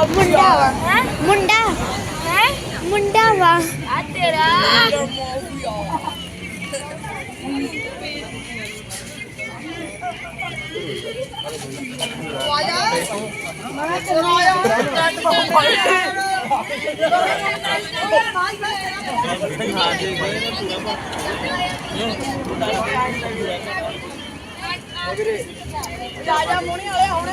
ਵਾ ਮੁੰਡਾ ਵਾ। ਮੁੰਡਾ। ਹੈ? ਮੁੰਡਾ ਵਾ। ਆ ਤੇਰਾ। ਰਾਜਾ ਮੋਣੀ ਵਾਲੇ ਆਉਣੇ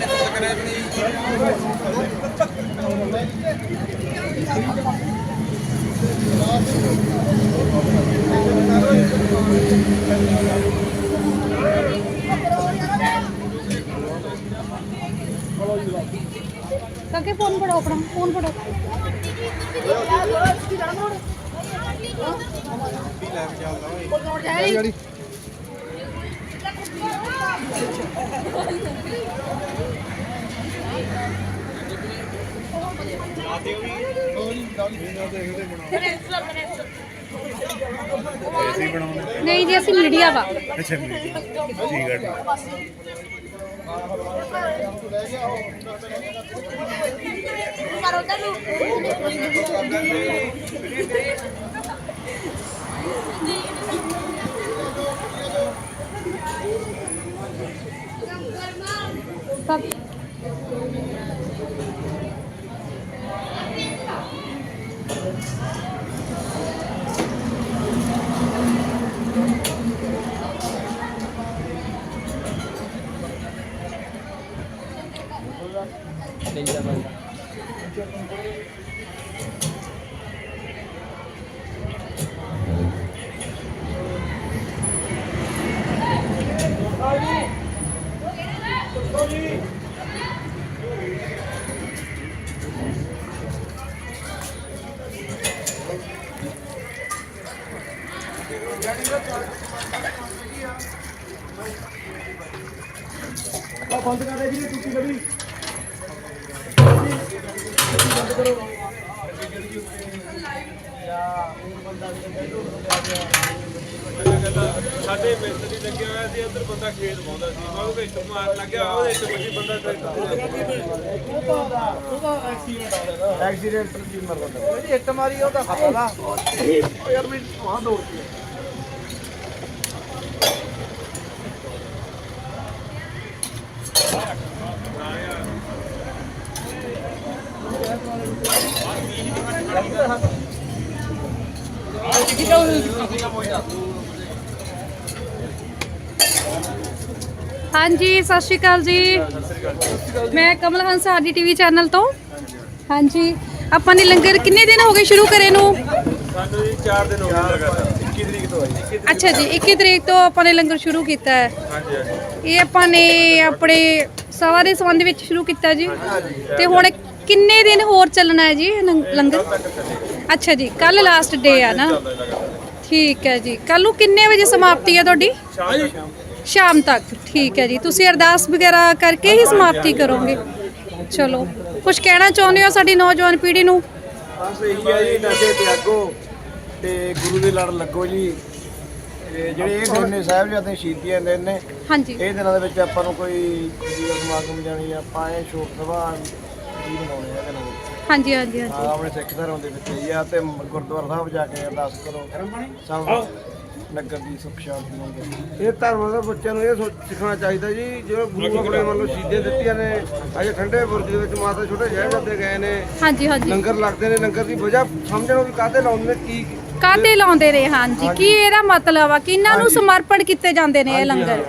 ਕਾਕੇ ਫੋਨ ਫੜੋ ਆਪਣਾ ਫੋਨ ਨਹੀਂ ਜੀ ਅਸੀਂ ਮੀਡੀਆ ਵਾ। ਅੱਛਾ ਠੀਕ ਹੈ ਬੰਦ ਸਾਡੇ ਮਿਸਤਰੀ ਲੱਗਿਆ ਹੋਇਆ ਸੀ ਅੰਦਰ ਬੰਦਾ ਖੇਤ ਪਾਉਂਦਾ ਸੀ। ਮੈਂ ਉਹ ਵਿੱਚ ਮਾਰ ਲੱਗਿਆ ਉਹਦੇ ਵਿੱਚ ਕੋਈ ਬੰਦਾ ਐਕਸੀਡੈਂਟ ਦੀ ਮਰਦਾ ਇਹ ਇੱਟ ਮਾਰੀ ਉਹਦਾ ਖਤਰਾ ਨਾ ਯਾਰ ਮੈਂ ਵਹਾਂ ਦੌੜ ਕੇ ਹਾਂਜੀ ਸਤਿ ਸ਼੍ਰੀ ਅਕਾਲ ਜੀ। ਮੈਂ Kamal Hans RD TV channel ਤੋਂ। ਹਾਂਜੀ। ਆਪਾਂ ਨੇ ਲੰਗਰ ਕਿੰਨੇ ਦਿਨ ਹੋ ਗਏ ਸ਼ੁਰੂ ਕਰੇ ਨੂੰ? ਸਾਨੂੰ ਜੀ 4 ਦਿਨ ਹੋ ਗਏ ਲਗਾਤਾਰ। 21 ਤਰੀਕ ਤੋਂ ਆਈ। ਅੱਛਾ ਜੀ 21 ਤਰੀਕ ਤੋਂ ਆਪਾਂ ਨੇ ਲੰਗਰ ਸ਼ੁਰੂ ਕੀਤਾ ਹੈ। ਹਾਂਜੀ ਹਾਂਜੀ। ਇਹ ਆਪਾਂ ਨੇ ਆਪਣੇ ਸਭਾ ਦੇ ਸੰਬੰਧ ਵਿੱਚ ਸ਼ੁਰੂ ਕੀਤਾ ਜੀ। ਤੇ ਹੁਣ ਕਿੰਨੇ ਦਿਨ ਹੋਰ ਚੱਲਣਾ ਹੈ ਜੀ ਲੰਗਰ? ਅੱਛਾ ਜੀ ਕੱਲ ਲਾਸਟ ਡੇ ਆ ਨਾ। ਠੀਕ ਹੈ ਜੀ। ਕੱਲ ਨੂੰ ਕਿੰਨੇ ਵਜੇ ਸਮਾਪਤੀ ਹੈ ਤੁਹਾਡੀ? ਸ਼ਾਮ ਸ਼ਾਮ ਤੱਕ। ਠੀਕ ਹੈ ਜੀ। ਤੁਸੀਂ ਅਰਦਾਸ ਵਗੈਰਾ ਕਰਕੇ ਹੀ ਸਮਾਪਤੀ ਕਰੋਗੇ। ਚਲੋ ਕੁਝ ਕਹਿਣਾ ਚਾਹੁੰਦੇ ਹੋ ਸਾਡੀ ਨੌਜਵਾਨ ਪੀੜ੍ਹੀ ਨੂੰ? ਬਸ ਇਹੀ ਹੈ ਜੀ ਨਸ਼ੇ ਤਿਆਗੋ ਤੇ ਗੁਰੂ ਦੇ ਲੜ ਲੱਗੋ ਜੀ। ਤੇ ਜਿਹੜੇ ਇਹ ਦਿਨ ਨੇ ਸਾਹਿਬਜ਼ਾਦੇ ਸ਼ਹੀਦੀਆਂ ਦੇ ਨੇ ਹਾਂਜੀ। ਇਹ ਦਿਨਾਂ ਦੇ ਵਿੱਚ ਆਪਾਂ ਨੂੰ ਕੋਈ ਦਾ ਸਮਾਗਮ ਜਾਣੀ ਆਪਾਂ ਇਹ ਸ਼ੋਕ ਸਭਾ ਜੀ ਮਨਾਉਣੇ ਆ ਦਿਨਾਂ ਵਿੱਚ ਹਾਂਜੀ ਹਾਂਜੀ ਹਾਂਜੀ। ਹਾਂ ਆਪਣੇ ਸਿੱਖ ਧਰਮ ਦੇ ਵਿੱਚ ਹੀ ਆ ਤੇ ਗੁਰਦੁਆਰਾ ਸਾਹਿਬ ਜਾ ਕੇ ਅਰਦਾਸ ਕਰੋ। ਸਭ ਨਗਰ ਦੀ ਸੁਖ ਸ਼ਾਂਤੀ ਇਹ ਧਰਮ ਦੇ ਬੱਚਿਆਂ ਨੂੰ ਇਹ ਸੋਚ- ਸਿੱਖਣਾ ਚਾਹੀਦਾ ਜੀ। ਜਿਵੇਂ ਗੁਰੂ ਆਪਣੇ ਵੱਲੋਂ ਸ਼ਹੀਦੀਆਂ ਦਿੱਤੀਆਂ ਨੇ ਅਜੇ ਠੰਡੇ ਬੁਰਜ ਦੇ ਵਿੱਚ ਮਾਤਾ ਛੋਟੇ ਸਾਹਿਬਜ਼ਾਦੇ ਗਏ ਨੇ। ਹਾਂਜੀ ਹਾਂਜੀ। ਲੰਗਰ ਲੱਗਦੇ ਨੇ ਲੰਗਰ ਦੀ ਵਜ੍ਹਾ ਸਮਝਣੋ ਵੀ ਕਾਹਤੇ ਲਾਉਂਦੇ ਨੇ ਕੀ ਕਾਤੇ ਲਾਉਂਦੇ ਨੇ ਹਾਂਜੀ। ਕੀ ਇਹਦਾ ਮਤਲਬ ਆ? ਕਿ ਇਹਨਾਂ ਨੂੰ ਸਮਰਪਣ ਕੀਤੇ ਜਾਂਦੇ ਨੇ ਇਹ ਲੰਗਰ?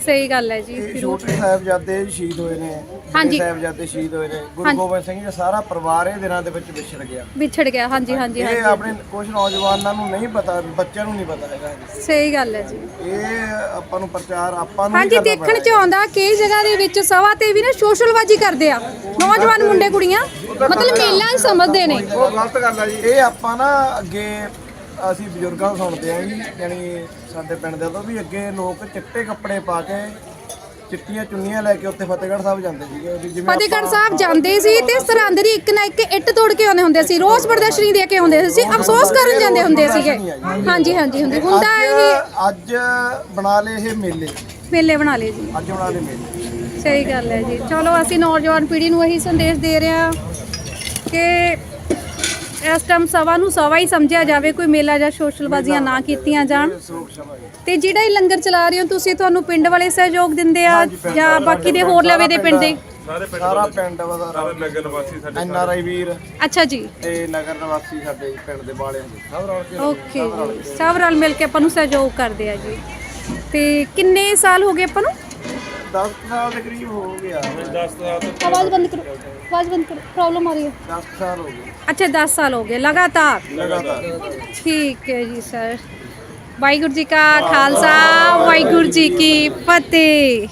ਸਹੀ ਗੱਲ ਹੈ ਜੀ ਇਹ ਛੋਟੇ ਸਾਹਿਬਜ਼ਾਦੇ ਸ਼ਹੀਦ ਹੋਏ ਨੇ ਹਾਂਜੀ। ਸਾਹਿਬਜ਼ਾਦੇ ਸ਼ਹੀਦ ਹੋਏ ਨੇ ਗੁਰੂ। ਗੋਬਿੰਦ ਸਿੰਘ ਜੀ ਦਾ ਸਾਰਾ ਪਰਿਵਾਰ ਇਹ ਦਿਨਾਂ ਦੇ ਵਿੱਚ ਵਿਛੜ ਗਿਆ ਵਿਛੜ ਗਿਆ ਹਾਂਜੀ ਹਾਂਜੀ ਇਹ ਆਪਣੇ ਕੁਝ ਨੌਜਵਾਨਾਂ ਨੂੰ ਨਹੀਂ ਪਤਾ ਬੱਚਿਆਂ ਨੂੰ ਨਹੀਂ ਪਤਾ ਹੈਗਾ। ਸਹੀ ਗੱਲ ਹੈ ਜੀ ਇਹ ਆਪਾਂ ਨੂੰ ਪ੍ਰਚਾਰ ਆਪਾਂ ਨੂੰ ਹਾਂਜੀ ਦੇਖਣ ਚ ਆਉਂਦਾ ਕਈ ਜਗ੍ਹਾ ਦੇ ਵਿੱਚ ਸਭਾ ਤੇ ਵੀ ਨਾ ਸੋਸ਼ਲਬਾਜੀ ਕਰਦੇ ਆ ਨੌਜਵਾਨ ਮੁੰਡੇ ਕੁੜੀਆਂ ਮਤਲਬ ਮੇਲਾ ਹੀ ਸਮਝਦੇ ਨੇ। ਉਹ ਗਲਤ ਗੱਲ ਆ ਜੀ ਇਹ ਆਪਾਂ ਨਾ ਅੱਗੇ ਅਸੀਂ ਬਜ਼ੁਰਗਾਂ ਸੁਣਦੇ ਆਂ ਜੀ ਯਾਨੀ ਸਾਡੇ ਪਿੰਡ ਦੇ ਤੋਂ ਵੀ ਅੱਗੇ ਲੋਕ ਚਿੱਟੇ ਕੱਪੜੇ ਪਾ ਕੇ ਚਿੱਟੀਆਂ ਚੁੰਨੀਆਂ ਲੈ ਕੇ ਉੱਥੇ ਫਤਿਹਗੜ੍ਹ ਸਾਹਿਬ ਜਾਂਦੇ ਸੀਗੇ ਵੀ ਜਿਵੇਂ ਫਤਿਹਗੜ੍ਹ ਸਾਹਿਬ ਜਾਂਦੇ ਸੀ ਤੇ ਸਰਹੰਦ ਦੀ ਇੱਕ ਨਾ ਇੱਕ ਇੱਟ ਤੋੜ ਕੇ ਆਉਂਦੇ ਹੁੰਦੇ ਸੀ ਰੋਜ਼ ਪ੍ਰਦਰਸ਼ਨੀ ਦੇ ਕੇ ਆਉਂਦੇ ਸੀ ਅਫਸੋਸ ਕਰਨ ਜਾਂਦੇ ਹੁੰਦੇ ਸੀਗੇ। ਹਾਂਜੀ ਹਾਂਜੀ ਹੁੰਦੇ ਹੁੰਦਾ ਇਹ ਅੱਜ ਅੱਜ ਬਣਾ ਲਏ ਇਹ ਮੇਲੇ। ਮੇਲੇ ਬਣਾ ਲਏ ਜੀ। ਅੱਜ ਬਣਾ ਲਏ ਮੇਲੇ। ਸਹੀ ਗੱਲ ਹੈ ਜੀ। ਚਲੋ ਅਸੀਂ ਨੌਜਵਾਨ ਪੀੜ੍ਹੀ ਨੂੰ ਇਹੀ ਸੰਦੇਸ਼ ਦੇ ਰਹੇ ਹਾਂ ਕਿ ਇਸ ਟਾਈਮ ਸਭਾ ਨੂੰ ਸਭਾ ਹੀ ਸਮਝਿਆ ਜਾਵੇ ਕੋਈ ਮੇਲਾ ਜਾਂ ਸੋਸ਼ਲਬਾਜ਼ੀਆਂ ਨਾ ਕੀਤੀਆਂ ਜਾਣ। ਤੇ ਜਿਹੜਾ ਇਹ ਲੰਗਰ ਚਲਾ ਰਹੇ ਹੋ ਤੁਸੀਂ ਤੁਹਾਨੂੰ ਪਿੰਡ ਵਾਲੇ ਸਹਿਯੋਗ ਦਿੰਦੇ ਆ ਜਾਂ ਬਾਕੀ ਦੇ ਹੋਰ ਲਵੇ ਦੇ ਪਿੰਡ ਦੇ। ਸਾਰੇ ਪਿੰਡ ਸਾਰੇ ਨਗਰ ਨਿਵਾਸੀ ਸਾਡੇ ਐਨ ਆਰ ਆਈ ਵੀਰ। ਅੱਛਾ ਜੀ। ਤੇ ਨਗਰ ਨਿਵਾਸੀ ਸਾਡੇ ਪਿੰਡ ਦੇ ਬਾਲਿਆਂ ਦੇ। ਸਭ ਰਲ ਕੇ ਓਕੇ ਜੀ ਸਭ ਰਲ ਮਿਲ ਕੇ ਆਪਾਂ ਨੂੰ ਸਹਿਯੋਗ ਕਰਦੇ ਆ ਜੀ। ਤੇ ਕਿੰਨੇ ਸਾਲ ਹੋ ਗਏ ਆਪਾਂ ਨੂੰ? 10 ਸਾਲ ਦੇ ਕਰੀਬ ਹੋ ਗਿਆ। 10 ਸਾਲ ਤੋਂ ਆਵਾਜ਼ ਬੰਦ ਕਰੋ ਆਵਾਜ਼ ਬੰਦ ਕਰੋ ਪ੍ਰੋਬਲਮ ਆ ਰਹੀ ਹੈ। 10 ਸਾਲ ਹੋ ਗਏ। ਅੱਛਾ 10 ਸਾਲ ਹੋ ਗਏ ਲਗਾਤਾਰ ਲਗਾਤਾਰ ਠੀਕ ਹੈ ਜੀ ਸਰ ਵਾਹਿਗੁਰੂ ਜੀ ਕਾ ਖਾਲਸਾ ਵਾਹਿਗੁਰੂ ਜੀ ਕੀ ਫਤਿਹ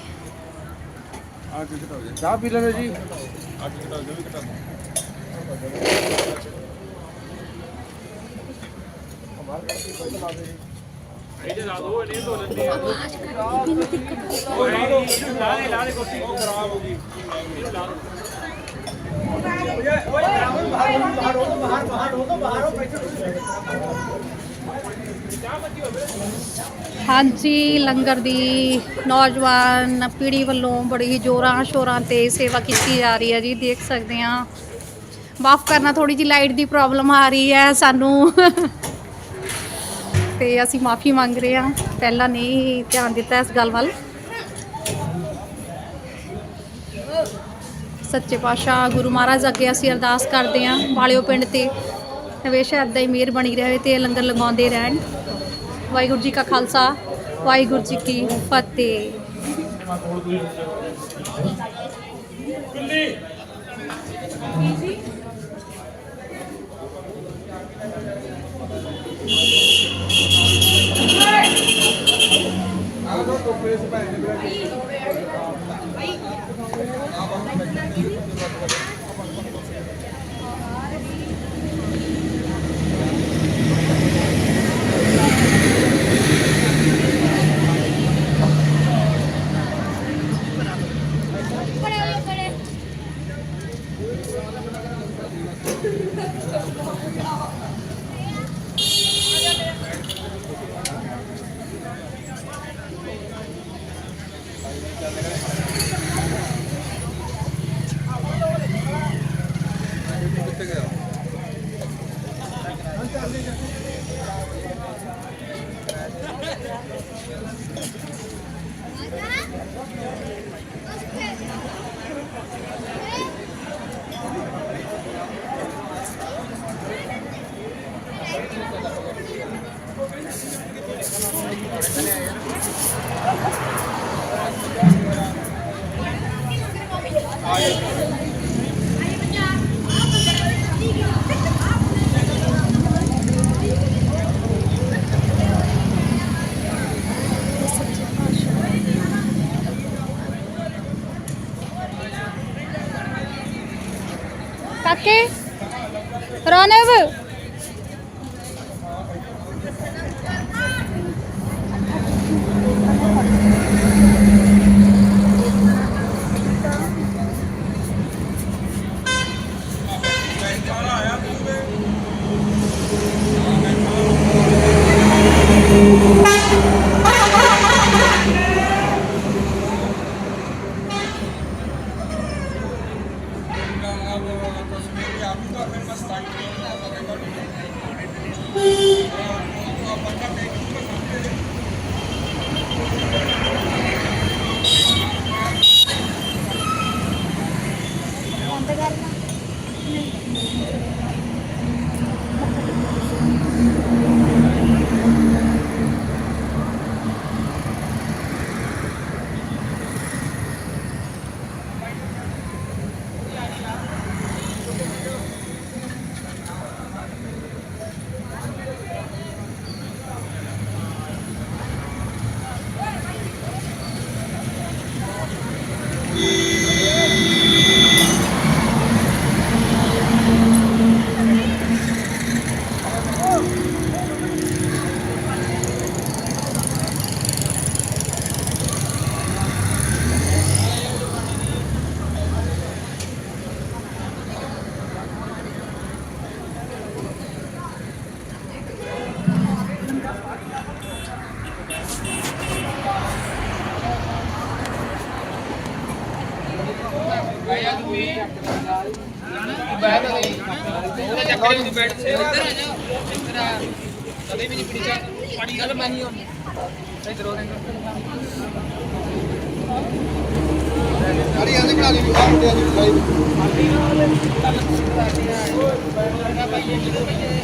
ਹਾਂਜੀ, ਲੰਗਰ ਦੀ ਨੌਜਵਾਨ ਪੀੜ੍ਹੀ ਵੱਲੋਂ ਬੜੀ ਜੋਰਾਂ ਸ਼ੋਰਾਂ ਤੇ ਸੇਵਾ ਕੀਤੀ ਜਾ ਰਹੀ ਹੈ ਜੀ, ਦੇਖ ਸਕਦੇ ਹਾਂ। ਮਾਫ ਕਰਨਾ ਥੋੜੀ ਜੀ ਲਾਈਟ ਦੀ ਪ੍ਰੋਬਲਮ ਆ ਰਹੀ ਹੈ ਸਾਨੂੰ। ਤੇ ਅਸੀਂ ਮਾਫੀ ਮੰਗ ਰਹੇ ਹਾਂ। ਪਹਿਲਾਂ ਨਹੀਂ ਧਿਆਨ ਦਿੱਤਾ ਇਸ ਗੱਲ ਵੱਲ। ਸੱਚੇ ਪਾਤਸ਼ਾਹ ਗੁਰੂ ਮਹਾਰਾਜ ਅੱਗੇ ਅਸੀਂ ਅਰਦਾਸ ਕਰਦੇ ਹਾਂ। ਵਾਲਿਓ ਪਿੰਡ ਤੇ ਹਮੇਸ਼ਾ ਏਦਾਂ ਹੀ ਮਿਹਰ ਬਣੀ ਰਹੇ ਤੇ ਲੰਗਰ ਲਗਾਉਂਦੇ ਰਹਿਣ। ਵਾਹਿਗੁਰੂ ਜੀ ਕਾ ਖਾਲਸਾ, ਵਾਹਿਗੁਰੂ ਜੀ ਕੀ ਫਤਿਹ। ਕਾਕੇ ਕਦੇ ਵੀ ਨਹੀਂ ਪਿੱਛਾ ਪਾਣੀ ਗੱਲ ਮੈਂ ਨਹੀਂ ਹੋਣੀ ਇਧਰ ਹੋ ਅੜੀ ਆਂਦੇ ਬਣਾ ਲਈ ਵੀ ਆਪ ਤੇ ਅੱਜ ਲਾਈਵ ਆਂਦੀ ਨਾਲ ਤਾਂ ਸਾਡੀ ਆ ਬਾਈ ਇਹ ਜਿਹੜਾ ਬਾਈ ਇਹ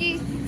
ਜੀ।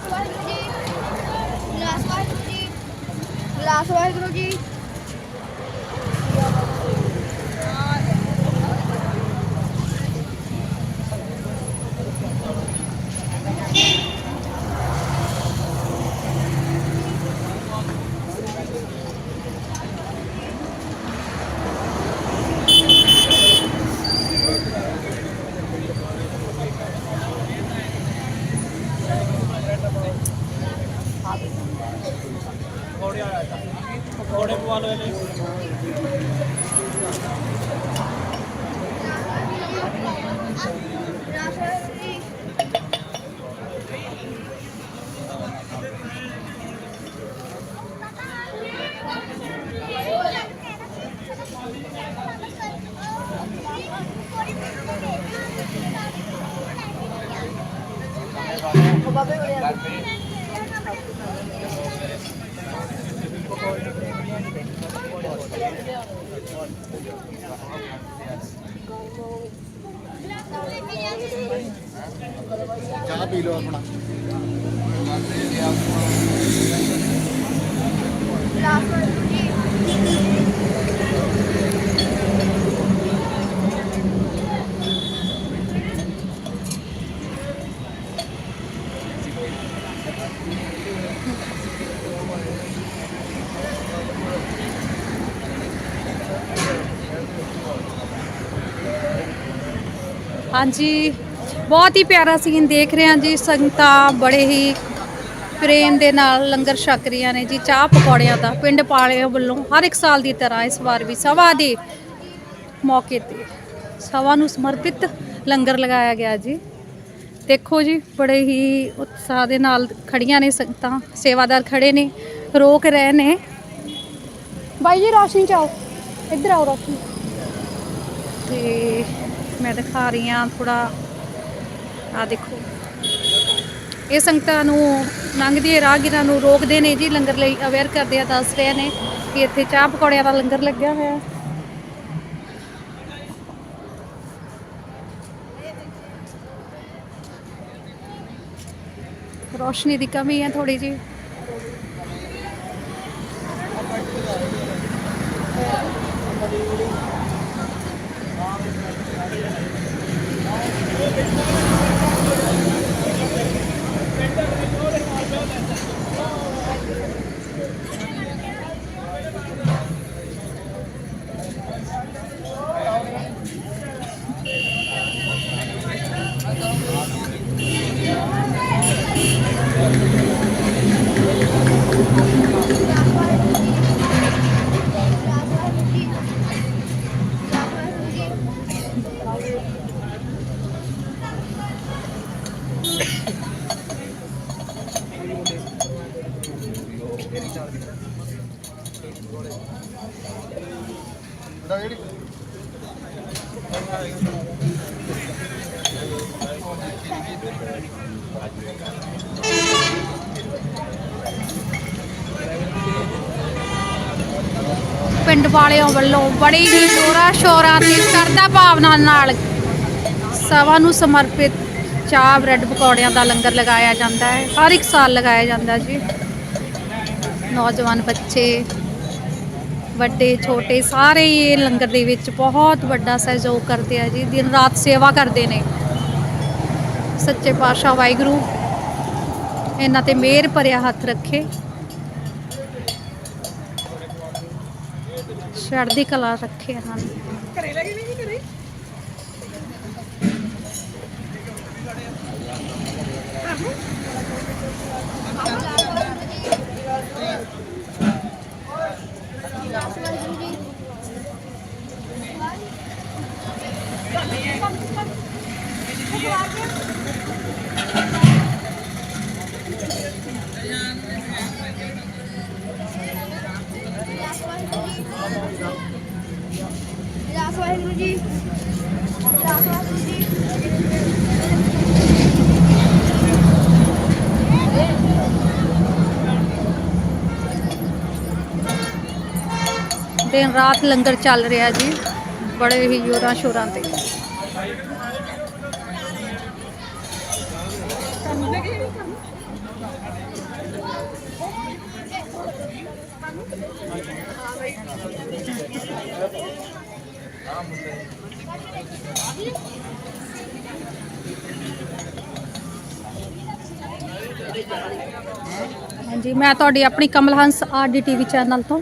ਵਿਲਾਸ ਵਾਹਿਗੁਰੂ ਜੀ। ਵਿਲਾਸ ਵਾਹਿਗੁਰੂ ਜੀ। ਹਾਂਜੀ, ਬਹੁਤ ਹੀ ਪਿਆਰਾ ਸੀਨ ਦੇਖ ਰਹੇ ਹਾਂ ਜੀ, ਸੰਗਤਾਂ ਬੜੇ ਹੀ ਪ੍ਰੇਮ ਦੇ ਨਾਲ ਲੰਗਰ ਛਕ ਰਹੀਆਂ ਨੇ ਜੀ, ਚਾਹ ਪਕੌੜਿਆਂ ਦਾ, ਪਿੰਡ ਪਾਲਿਓ ਵੱਲੋਂ ਹਰ ਇੱਕ ਸਾਲ ਦੀ ਤਰ੍ਹਾਂ ਇਸ ਵਾਰ ਵੀ ਸਭਾ ਦੇ ਮੌਕੇ ਤੇ ਸਭਾ ਨੂੰ ਸਮਰਪਿਤ ਲੰਗਰ ਲਗਾਇਆ ਗਿਆ ਜੀ। ਦੇਖੋ ਜੀ, ਬੜੇ ਹੀ ਉਤਸ਼ਾਹ ਦੇ ਨਾਲ ਖੜੀਆਂ ਨੇ ਸੰਗਤਾਂ, ਸੇਵਾਦਾਰ ਖੜੇ ਨੇ, ਰੋਕ ਰਹੇ ਨੇ। ਬਾਈ ਜੀ, ਰੋਸ਼ਨੀ ਚਾਓ, ਇੱਧਰ ਆਓ ਰੌਸ਼ਨੀ। ਤੇ ਮੈਂ ਦਿਖਾ ਰਹੀ ਹਾਂ ਥੋੜਾ ਆ ਦੇਖੋ। ਇਹ ਸੰਗਤਾਂ ਨੂੰ ਲੰਘਦੇ ਰਾਹਗੀਰਾਂ ਨੂੰ ਰੋਕਦੇ ਨੇ ਜੀ, ਲੰਗਰ ਲਈ ਅਵੇਅਰ ਕਰਦੇ ਆ, ਦੱਸ ਰਹੇ ਨੇ ਕਿ ਇੱਥੇ ਚਾਹ ਪਕੌੜਿਆਂ ਦਾ ਲੰਗਰ ਲੱਗਿਆ ਹੋਇਆ। ਰੋਸ਼ਨੀ ਦੀ ਕਮੀ ਹੈ ਥੋੜੀ ਜੀ ਪਿੰਡ ਵਾਲਿਆਂ ਵੱਲੋਂ ਬੜੀ ਹੀ ਜੋਰਾ ਸ਼ੋਰਾਂ ਤੇ ਸ਼ਰਧਾ ਭਾਵਨਾ ਨਾਲ ਸਭਾ ਨੂੰ ਸਮਰਪਿਤ ਚਾਹ ਬ੍ਰੈਡ ਪਕੌੜਿਆਂ ਦਾ ਲੰਗਰ ਲਗਾਇਆ ਜਾਂਦਾ ਹੈ। ਹਰ ਇੱਕ ਸਾਲ ਲਗਾਇਆ ਜਾਂਦਾ ਜੀ। ਨੌਜਵਾਨ ਬੱਚੇ, ਵੱਡੇ, ਛੋਟੇ, ਸਾਰੇ ਇਹ ਲੰਗਰ ਦੇ ਵਿੱਚ ਬਹੁਤ ਵੱਡਾ ਸਹਿਯੋਗ ਕਰਦੇ ਆ ਜੀ। ਦਿਨ ਰਾਤ ਸੇਵਾ ਕਰਦੇ ਨੇ। ਸੱਚੇ ਪਾਤਸ਼ਾਹ ਵਾਹਿਗੁਰੂ ਇਹਨਾਂ ਤੇ ਮਿਹਰ ਭਰਿਆ ਹੱਥ ਰੱਖੇ। ਚੜ੍ਹਦੀ ਕਲਾ ਰੱਖੇ ਹਨ। ਦਿਨ ਰਾਤ ਲੰਗਰ ਚੱਲ ਰਿਹਾ ਜੀ। ਬੜੇ ਹੀ ਜੋਰਾਂ ਸ਼ੋਰਾਂ ਤੇ। ਹਾਂਜੀ, ਮੈਂ ਤੁਹਾਡੀ ਆਪਣੀ Kamal Hans RD TV channel ਤੋਂ